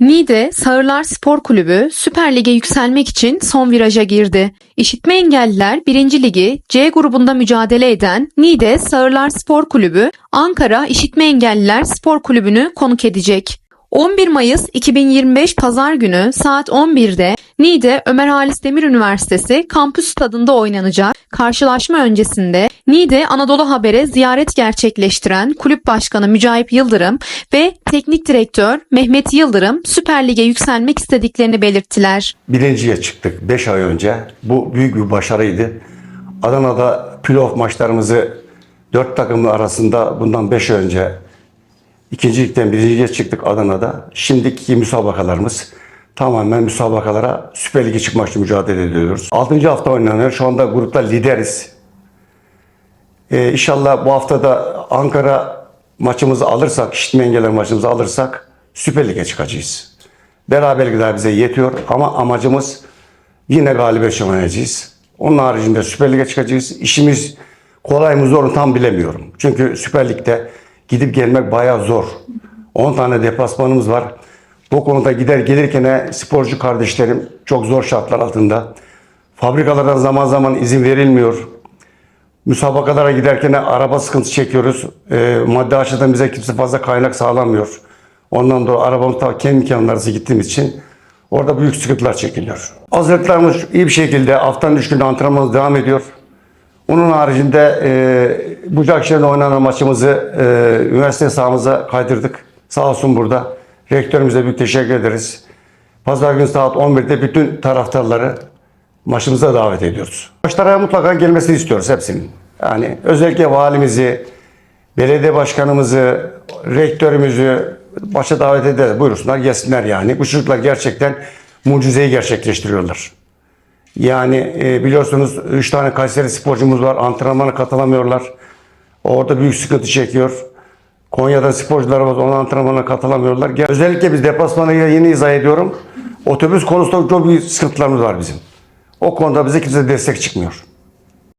Niğde Sağırlar Spor Kulübü Süper Lig'e yükselmek için son viraja girdi. İşitme engelliler 1. Ligi C grubunda mücadele eden Niğde Sağırlar Spor Kulübü Ankara İşitme Engelliler Spor Kulübü'nü konuk edecek. 11 Mayıs 2025 Pazar günü saat 11'de Niğde Ömer Halis Demir Üniversitesi kampüs stadında oynanacak karşılaşma öncesinde Niğde Anadolu Haber'e ziyaret gerçekleştiren Kulüp Başkanı Mücahip Yıldırım ve Teknik Direktör Mehmet Yıldırım Süper Lig'e yükselmek istediklerini belirttiler. Birinciye çıktık 5 ay önce. Bu büyük bir başarıydı. Adana'da playoff maçlarımızı 4 takımlı arasında bundan 5 ay önce ikincilikten birinciye çıktık Adana'da. Şimdiki müsabakalarımız tamamen müsabakalara Süper Lig'e çıkmak için mücadele ediyoruz. 6. hafta oynanıyor. Şu anda grupta lideriz. Ee, inşallah bu hafta da Ankara maçımızı alırsak, işitme engelli maçımızı alırsak Süper Lig'e çıkacağız. Beraberlikler bize yetiyor ama amacımız yine galibiyet oynayacağız. Onun haricinde Süper Lig'e çıkacağız. İşimiz kolay mı zor mu tam bilemiyorum. Çünkü Süper Lig'de gidip gelmek bayağı zor. 10 tane deplasmanımız var. Bu konuda gider gelirken sporcu kardeşlerim çok zor şartlar altında. Fabrikalardan zaman zaman izin verilmiyor. Müsabakalara giderken araba sıkıntı çekiyoruz. E, maddi açıdan bize kimse fazla kaynak sağlamıyor. Ondan dolayı arabamız ta kendi imkanlarımızla gittiğimiz için orada büyük sıkıntılar çekiliyor. Hazırlıklarımız iyi bir şekilde haftanın üç günde antrenmanımız devam ediyor. Onun haricinde e, Bucakşehir'de oynanan maçımızı e, üniversite sahamıza kaydırdık. Sağ olsun burada. Rektörümüze büyük teşekkür ederiz. Pazar günü saat 11'de bütün taraftarları maçımıza davet ediyoruz. Maçlara mutlaka gelmesini istiyoruz hepsinin. Yani özellikle valimizi, belediye başkanımızı, rektörümüzü maça davet ederiz. Buyursunlar gelsinler yani. Bu çocuklar gerçekten mucizeyi gerçekleştiriyorlar. Yani e, biliyorsunuz 3 tane Kayseri sporcumuz var. Antrenmana katılamıyorlar. Orada büyük sıkıntı çekiyor. Konya'da sporcularımız ona antrenmana katılamıyorlar. Özellikle biz deplasmana yeni izah ediyorum. Otobüs konusunda çok büyük sıkıntılarımız var bizim. O konuda bize kimse destek çıkmıyor.